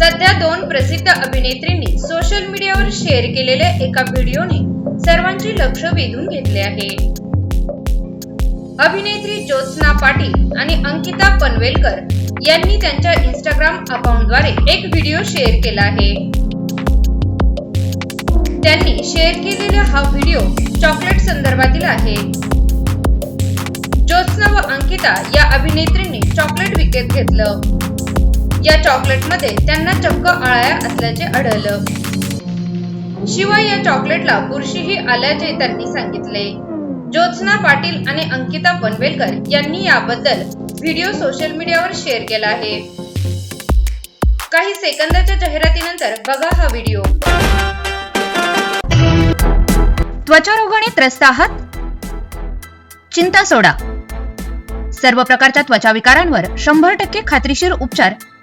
सध्या दोन प्रसिद्ध अभिनेत्रींनी सोशल मीडियावर शेअर केलेल्या एका व्हिडिओने सर्वांचे लक्ष वेधून घेतले आहे. अभिनेत्री ज्योत्स्ना पाटील आणि अंकिता पनवेलकर यांनी त्यांच्या इंस्टाग्राम अकाउंटद्वारे एक व्हिडिओ शेअर केला आहे. त्यांनी शेअर केलेला हा व्हिडिओ चॉकलेट संदर्भातील आहे. ज्योत्स्ना व अंकिता या अभिनेत्रींनी चॉकलेट विकत घेतलं. या चॉकलेटमध्ये त्यांना चक्क आळ्या असल्याचे आढळलं. शिवाय या चॉकलेटला बुरशीही आल्याचे त्यांनी सांगितले. ज्योत्स्ना पाटील आणि अंकिता पनवेलकर यांनी याबद्दल व्हिडिओ सोशल मीडियावर शेअर केला आहे. काही सेकंदाच्या जाहिरातीनंतर बघा हा व्हिडिओ. त्वचारोगाने त्रस्त आहात? चिंता सोडा. सर्व प्रकारच्या त्वचा विकारांवर शंभर टक्के खात्रीशीर उपचार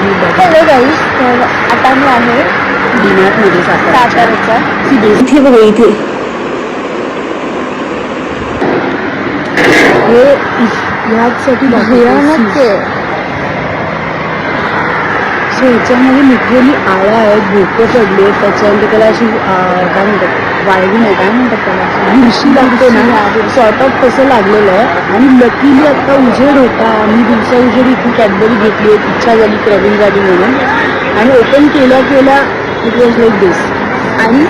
हॅलो गाईस तर आता मी आहे इथे बघा इथे. हे ह्याचसाठी भयानक आहे. सो ह्याच्यामध्ये लिटरली आळ्या आहेत भोकं पडली आहेत त्याच्यानंतर त्याला अशी काय म्हणतात? वाळवी नाही काय म्हणतात त्याला. बुरशी लागते ना सॉर्ट ऑफ तसं लागलेलं आहे. आणि लकीली आता उजेड होता. मी दिवसा उजेड इथे कॅडबरी घेतली एक इच्छा झाली प्रवीण गाडी म्हणून. आणि ओपन केल्या केल्या इट वॉज लाईक दिस आणि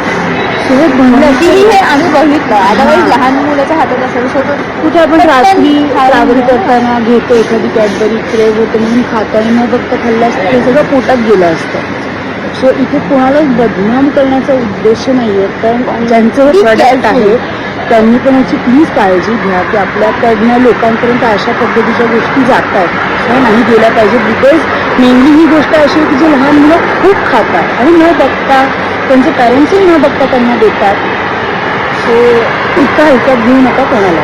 सोबत म्हणलं हे आम्ही बघितलं. अदरवाईज लहान मुलाच्या हातात असेल सोबत कुठे आपण रात्री ट्रॅव्हल. करताना घेतो एखादी कॅडबरी क्रेव होते म्हणून खातो आणि न बघता खाल्लं असतं. ते सगळं पोटात गेलं असतं. सो इथे कोणालाच बदनाम करण्याचा उद्देश नाही आहे पण ज्यांचं प्रॉडक्ट. आहे. त्यांनी पण याची प्लीज काळजी घ्या की आपल्याकडनं लोकांपर्यंत अशा पद्धतीच्या गोष्टी जातात ह्या नाही गेल्या पाहिजे बिकॉज मेनली ही गोष्ट अशी आहे की जे लहान मुलं खूप खातात आणि न बघता त्यांचे पॅरेंट्सही न बघता त्यांना देतात. सो इतका हलक्यात घेऊ नका कोणाला.